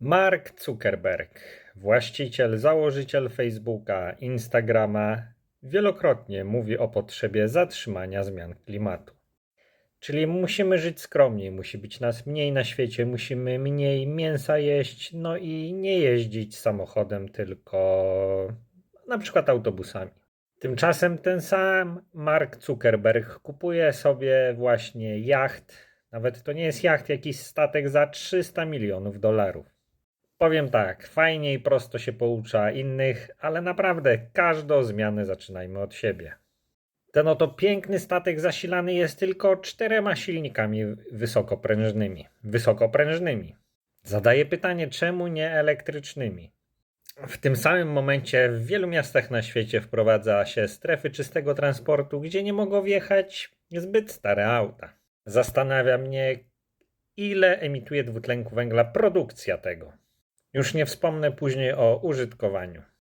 Mark Zuckerberg, właściciel, założyciel Facebooka, Instagrama, wielokrotnie mówi o potrzebie zatrzymania zmian klimatu. Czyli musimy żyć skromniej, musi być nas mniej na świecie, musimy mniej mięsa jeść, no i nie jeździć samochodem, tylko na przykład autobusami. Tymczasem ten sam Mark Zuckerberg kupuje sobie właśnie jacht, nawet to nie jest jacht, jakiś statek za 300 milionów dolarów. Powiem tak, fajnie i prosto się poucza innych, ale naprawdę każdą zmianę zaczynajmy od siebie. Ten oto piękny statek zasilany jest tylko czterema silnikami wysokoprężnymi. Wysokoprężnymi. Zadaję pytanie, czemu nie elektrycznymi? W tym samym momencie w wielu miastach na świecie wprowadza się strefy czystego transportu, gdzie nie mogą wjechać zbyt stare auta. Zastanawia mnie, ile emituje dwutlenku węgla produkcja tego. Już nie wspomnę później o użytkowaniu.